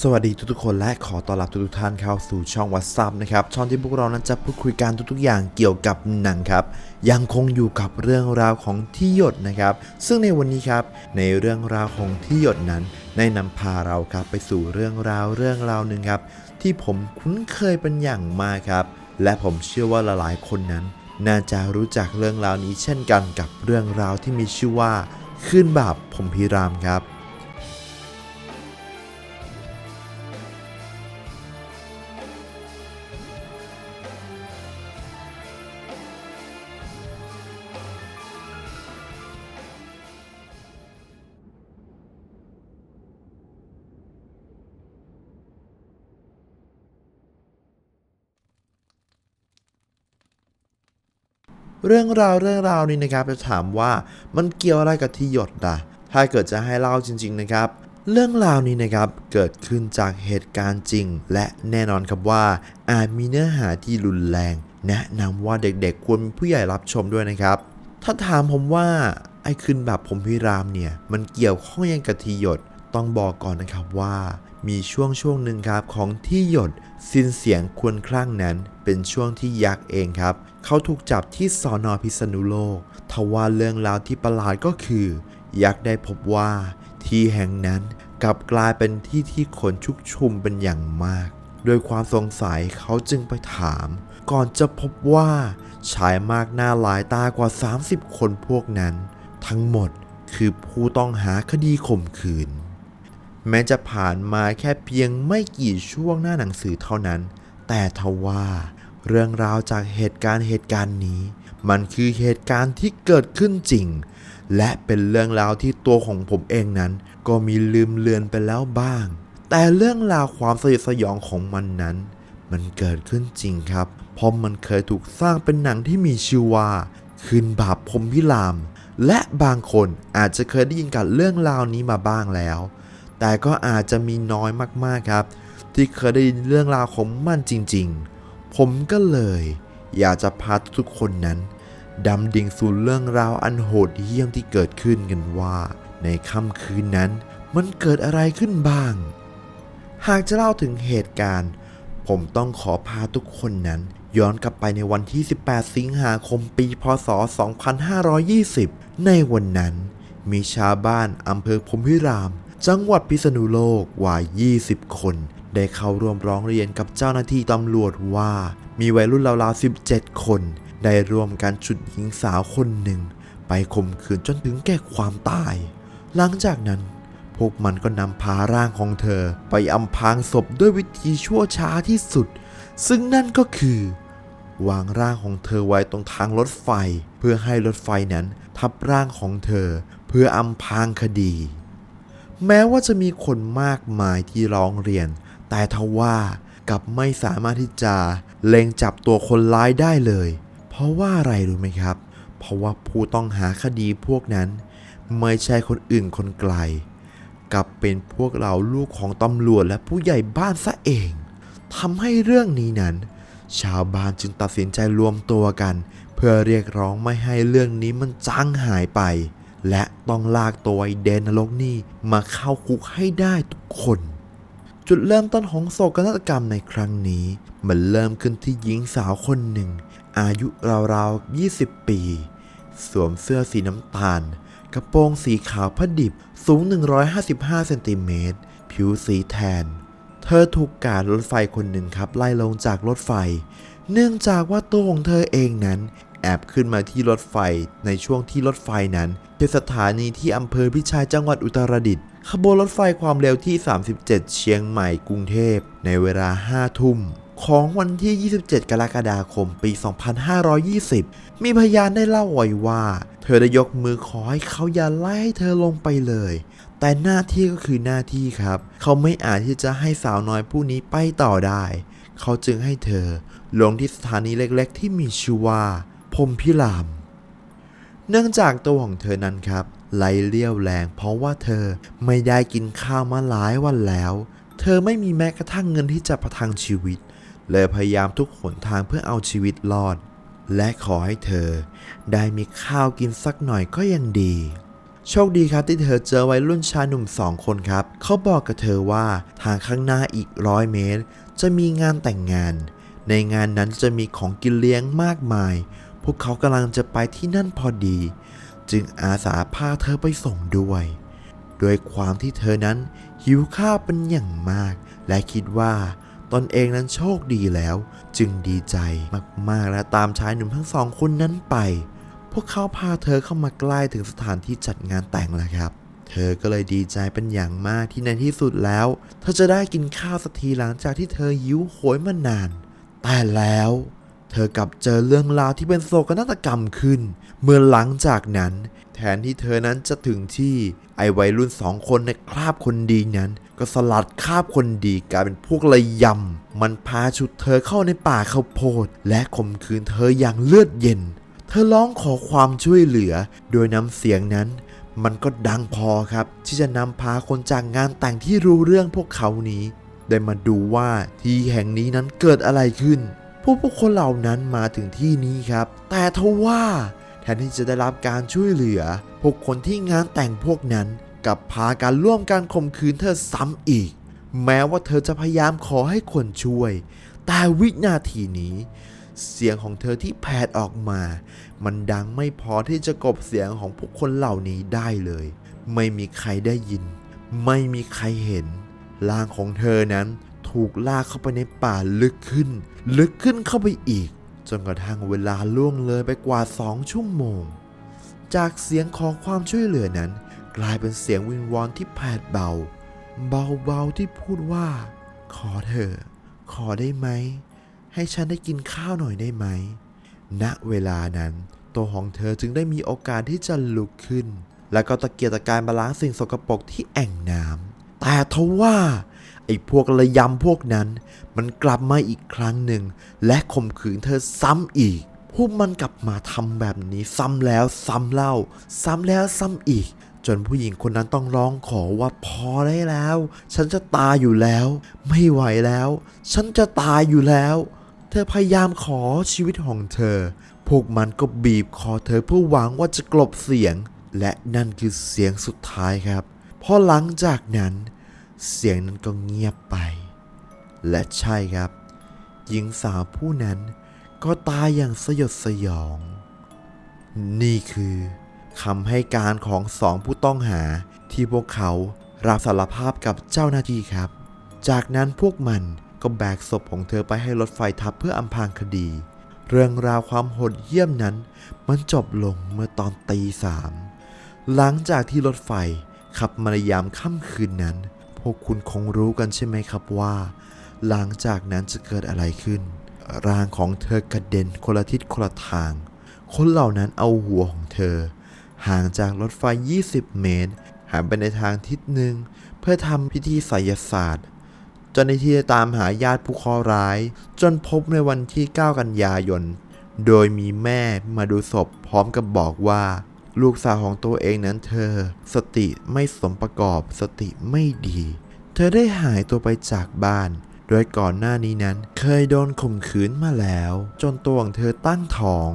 สวัสดีทุกๆคนและขอต้อนรับทุกๆท่านเข้าสู่ช่องวั s ซับนะครับช่องที่พวกเรานั้นจะพูดคุยกันทุกๆอย่างเกี่ยวกับหนังครับ ยังคงอยู่กับเรื่องราวของที่หยดนะครับ ซึ่งในวันนี้ครับในเรื่องราวของที่หยดนั้นได้นำพาเราครับไปสู่เรื่องราวเรื่องราวหนึ่งครับ ที่ผมคุ้นเคยเป็นอย่างมากครับ และผมเชื่อว่าหลายๆคนนั้น น่าจะรู้จักเรื่องราวนี้เช่นกันกับเรื่องราวที่มีชื่อว่าขึ้นบาปผมพิรามครับ เรื่องราวเรื่องราวนี้นะครับจะถามว่ามันเกี่ยวอะไรกับที่หยดล่ะ ถ้าเกิดจะให้เล่าจริง ๆ นะครับ เรื่องราวนี้นะครับเกิดขึ้นจากเหตุการณ์จริง และแน่นอนครับว่าอาจมีเนื้อหาที่รุนแรง แนะนำว่าเด็กๆควรมีผู้ใหญ่รับชมด้วยนะครับ ถ้าถามผมว่าไอ้ขึ้นแบบผมพิรามเนี่ยมันเกี่ยวข้องยังกับที่หยดต้องบอกก่อนนะครับว่า มีช่วงช่วงหนึ่งครับของที่หยดสิ้นเสียงควรคลั่งนั้น เป็นช่วงที่ยักษ์เองครับ เขาถูกจับที่สอนอพิษณุโลกทว่าเรื่องราวที่ประหลาดก็คือ ยักษ์ได้พบว่า ที่แห่งนั้นกลับกลายเป็นที่ที่คนชุกชุมเป็นอย่างมาก โดยความสงสัยเขาจึงไปถาม ก่อนจะพบว่าชายมากหน้าหลายตากว่า 30 คนพวกนั้น ทั้งหมดคือผู้ต้องหาคดีข่มขืน แม้จะผ่านมาแค่เพียงไม่กี่ช่วงหน้าหนังสือเท่านั้น แต่ทว่าเรื่องราวจากเหตุการณ์เหตุการณ์นี้ มันคือเหตุการณ์ที่เกิดขึ้นจริง และเป็นเรื่องราวที่ตัวของผมเองนั้น ก็มีลืมเลือนไปแล้วบ้าง แต่เรื่องราวความสยดสยองของมันนั้น มันเกิดขึ้นจริงครับ เพราะมันเคยถูกสร้างเป็นหนังที่มีชื่อว่า คืนบาปพรมพิราม และบางคนอาจจะเคยได้ยินกับเรื่องราวนี้มาบ้างแล้ว แต่ก็อาจจะมีน้อยมากๆครับ ที่เคยได้ยินเรื่องราวของมันจริงๆ ผมก็เลย อยากจะพาทุกคนนั้นดำดิ่งสู่เรื่องราวอันโหดเหี้ยมที่เกิดขึ้นกันว่า ในค่ำคืนนั้น มันเกิดอะไรขึ้นบ้าง หากจะเล่าถึงเหตุการณ์ ผมต้องขอพาทุกคนนั้น ย้อนกลับไปในวันที่ 18 สิงหาคมปี พศ 2520 ในวันนั้น มีชาวบ้านอำเภอพรมพิราม จังหวัดพิษณุโลกกว่า 20 คน ได้เข้าร่วมร้องเรียนกับเจ้าหน้าที่ตำรวจว่า มีวัยรุ่นราวๆ 17 คน ได้ร่วมกันฉุดหญิงสาวคนหนึ่ง ไปข่มขืนจนถึงแก่ความตาย หลังจากนั้น พวกมันก็นำพาร่างของเธอ ไปอำพรางศพด้วยวิธีชั่วช้าที่สุด ซึ่งนั่นก็คือ วางร่างของเธอไว้ตรงทางรถไฟ เพื่อให้รถไฟนั้นทับร่างของเธอ เพื่ออำพรางคดี แม้ว่าจะมีคนมากมายที่ร้องเรียน แต่ทว่ากับไม่สามารถที่จะเล็งจับตัวคนร้ายได้เลย เพราะว่าอะไรรู้ไหมครับ เพราะว่าผู้ต้องหาคดีพวกนั้น ไม่ใช่คนอื่นคนไกล กลับเป็นพวกเราลูกของตำรวจและผู้ใหญ่บ้านซะเองทำให้เรื่องนี้นั้น ชาวบ้านจึงตัดสินใจรวมตัวกัน เพื่อเรียกร้องไม่ให้เรื่องนี้มันจางหายไป และต้องลากตัวไอเดนนรกนี่มาเข้าคุกให้ได้ทุกคน จุดเริ่มต้นของโศกนาฏกรรมในครั้งนี้ มันเริ่มขึ้นที่หญิงสาวคนหนึ่ง อายุราวๆ 20 ปี สวมเสื้อสีน้ำตาล กระโปรงสีขาวพอดิบสูง 155 เซนติเมตร ผิวสีแทน เธอถูกการรถไฟคนหนึ่งครับไล่ลงจากรถไฟ เนื่องจากว่าตัวของเธอเองนั้น แอบขึ้นมาที่รถไฟ ในช่วงที่รถไฟนั้น เป็นสถานีที่อำเภอพิชัยจังหวัดอุตรดิตถ์ขบวนรถไฟความเร็วที่ 37 เชียงใหม่กรุงเทพ ในเวลา 5 ทุ่ม ของวันที่ 27 กรกฎาคม ปี 2520 มีพยานได้เล่าไว้ว่า เธอได้ยกมือขอให้เขาอย่าไล่ให้เธอลงไปเลย แต่หน้าที่ก็คือหน้าที่ครับ เขาไม่อาจที่จะให้สาวน้อยผู้นี้ไปต่อได้ เขาจึงให้เธอลงที่สถานีเล็กๆ ที่มีชื่อว่า พรมพิราม เนื่องจากตัวของเธอนั้นครับไหลเลี้ยวแรงเพราะว่าเธอไม่ได้กินข้าวมาหลายวันแล้ว เธอไม่มีแม้กระทั่งเงินที่จะประทังชีวิต เลยพยายามทุกหนทางเพื่อเอาชีวิตรอด และขอให้เธอ ได้มีข้าวกินสักหน่อยก็ยังดี โชคดีครับที่เธอเจอวัยรุ่นชายหนุ่มสองคนครับ เขาบอกกับเธอว่าทางข้างหน้าอีกร้อยเมตร จะมีงานแต่งงาน ในงานนั้นจะมีของกินเลี้ยงมากมาย พวกเขากำลังจะไปที่นั่นพอดี จึงอาสาพาเธอไปส่งด้วยด้วยความที่เธอนั้นหิวข้าวเป็นอย่างมาก และคิดว่าตนเองนั้นโชคดีแล้ว จึงดีใจมากๆและตามชายหนุ่มทั้งสองคนนั้นไป พวกเขาพาเธอเข้ามาใกล้ถึงสถานที่จัดงานแต่งแล้วครับ เธอก็เลยดีใจเป็นอย่างมากที่ในที่สุดแล้ว เธอจะได้กินข้าวสักทีหลังจากที่เธอหิวโหยมานาน แต่แล้ว เธอกลับเจอเรื่องราวที่เป็นโศกนาฏกรรมขึ้น เมื่อหลังจากนั้น แทนที่เธอนั้นจะถึงที่ไอวัยรุ่นสองคนในคราบคนดีนั้น ก็สลัดคราบคนดีกลายเป็นพวกระยำ มันพาชุดเธอเข้าในป่าข้าวโพด และข่มขืนเธออย่างเลือดเย็น เธอร้องขอความช่วยเหลือ โดยน้ำเสียงนั้นมันก็ดังพอครับ ที่จะนำพาคนจากงานแต่งที่รู้เรื่องพวกเขานี้ ได้มาดูว่าที่แห่งนี้นั้นเกิดอะไรขึ้น ผู้ผู้คนเหล่านั้นมาถึงที่นี้ครับ แต่ทว่าแทนที่จะได้รับการช่วยเหลือ พวกคนที่งานแต่งพวกนั้นกับพาการร่วมการข่มขืนเธอซ้ำอีก แม้ว่าเธอจะพยายามขอให้คนช่วย แต่วินาทีนี้ เสียงของเธอที่แผดออกมา มันดังไม่พอที่จะกบเสียงของผู้คนเหล่านี้ได้เลย ไม่มีใครได้ยิน ไม่มีใครเห็นร่างของเธอนั้น ถูกลากเข้าไปในป่าลึกขึ้น ลึกขึ้นเข้าไปอีก จนกระทั่งเวลาล่วงเลยไปกว่าสองชั่วโมง จากเสียงของความช่วยเหลือนั้น กลายเป็นเสียงวิงวอนที่แผดเบา เบาๆที่พูดว่า ขอเถอะขอได้ไหม ให้ฉันได้กินข้าวหน่อยได้ไหม ณเวลานั้นตัวของเธอจึงได้มีโอกาสที่จะลุกขึ้น แล้วก็ตะเกียกตะการบาล้างสิ่งสกปรกที่แอ่งน้ำแต่ทว่า ไอ้พวกระยำพวกนั้น มันกลับมาอีกครั้งหนึ่ง และข่มขืนเธอซ้ำอีก พวกมันกลับมาทำแบบนี้ซ้ำแล้วซ้ำเล่า ซ้ำแล้วซ้ำอีก จนผู้หญิงคนนั้นต้องร้องขอว่าพอได้แล้ว ฉันจะตายอยู่แล้ว ไม่ไหวแล้ว ฉันจะตายอยู่แล้ว เธอพยายามขอชีวิตของเธอ พวกมันก็บีบคอเธอเพื่อหวังว่าจะกลบเสียง และนั่นคือเสียงสุดท้ายครับพอหลังจากนั้น เสียงนั้นก็เงียบไป และใช่ครับ หญิงสาวผู้นั้นก็ตายอย่างสยดสยอง นี่คือคำให้การของสองผู้ต้องหาที่พวกเขารับสารภาพกับเจ้าหน้าที่ครับ จากนั้นพวกมันก็แบกศพของเธอไปให้รถไฟทับเพื่ออำพรางคดี เรื่องราวความโหดเหี้ยมนั้น มันจบลงเมื่อตอนตีสามหลังจากที่รถไฟขับมาในยามค่ำคืนนั้น พวกคุณคงรู้กันใช่ไหมครับว่า หลังจากนั้นจะเกิดอะไรขึ้น ร่างของเธอกระเด็นคนละทิศคนละทาง คนเหล่านั้นเอาหัวของเธอ ห่างจากรถไฟ 20 เมตร หันไปในทางทิศหนึ่ง เพื่อทำพิธีไสยศาสตร์เจ้าหน้าที่ได้ตามหาญาติผู้เคราะห์ร้าย จนพบในวันที่ 9 กันยายน โดยมีแม่มาดูศพพร้อมกับบอกว่า ลูกสาวของตัวเองนั้นเธอ สติไม่สมประกอบสติไม่ดี เธอได้หายตัวไปจากบ้าน โดยก่อนหน้านี้นั้นเคยโดนข่มขืนมาแล้ว จนตัวของเธอตั้งท้อง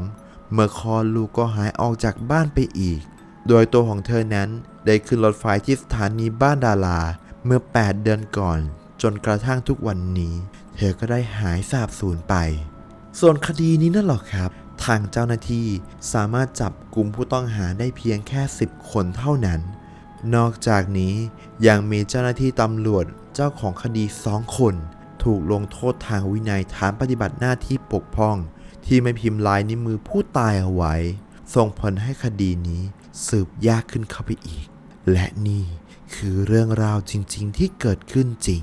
เมื่อคลอดลูกก็หายออกจากบ้านไปอีก โดยตัวของเธอนั้นได้ขึ้นรถไฟที่สถานีบ้านดาราเมื่อ 8 เดือนก่อน จนกระทั่งทุกวันนี้ เธอก็ได้หายสาบสูญไป ส่วนคดีนี้นั่นหรอครับ ทางเจ้าหน้าที่สามารถจับกลุ่มผู้ต้องหาได้เพียงแค่ 10 คนเท่านั้น นอกจากนี้ยังมีเจ้าหน้าที่ตำรวจเจ้าของคดีสองคน ถูกลงโทษทางวินัยฐานปฏิบัติหน้าที่ปกป้อง ที่ไม่พิมพ์ลายนิ้วมือผู้ตายเอาไว้ ส่งผลให้คดีนี้สืบยากขึ้นเข้าไปอีก และนี่คือเรื่องราวจริง ๆ ที่เกิดขึ้นจริง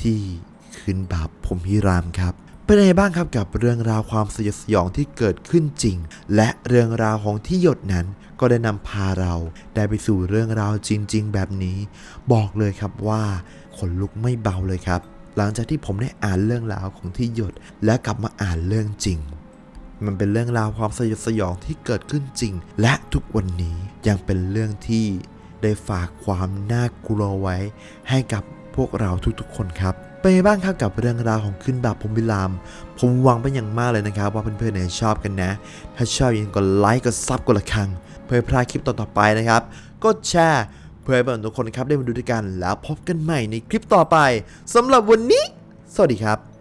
ที่คืนบาปพรมพิรามครับ เป็นยังไงบ้างครับกับเรื่องราวความสยดสยองที่เกิดขึ้นจริง และเรื่องราวของที่หยดนั้นก็ได้นำพาเราได้ไปสู่เรื่องราวจริง ๆ แบบนี้ บอกเลยครับว่าขนลุกไม่เบาเลยครับ หลังจากที่ผมได้อ่านเรื่องราวของที่หยด และกลับมาอ่านเรื่องจริง มันเป็นเรื่องราวความสยดสยองที่เกิดขึ้นจริง และทุกวันนี้ยังเป็นเรื่องที่ได้ฝากความน่ากลัวไว้ให้กับ พวกเราทุกๆ คนครับเป็นไงบ้างครับกับเรื่องราวของขึ้นแบบผมวิลาม ผมหวังเป็นอย่างมากเลยนะครับ ว่าเพื่อนๆเนี่ยชอบกันนะ ถ้าชอบอย่าลืมกดไลค์กดซับกดละครัง เพื่อพลาดคลิปต่อๆไปนะครับ กดแชร์ เพื่อให้เพื่อนๆทุกคนครับได้มาดูด้วยกันแล้วพบกันใหม่ในคลิปต่อไปสำหรับวันนี้ สวัสดีครับ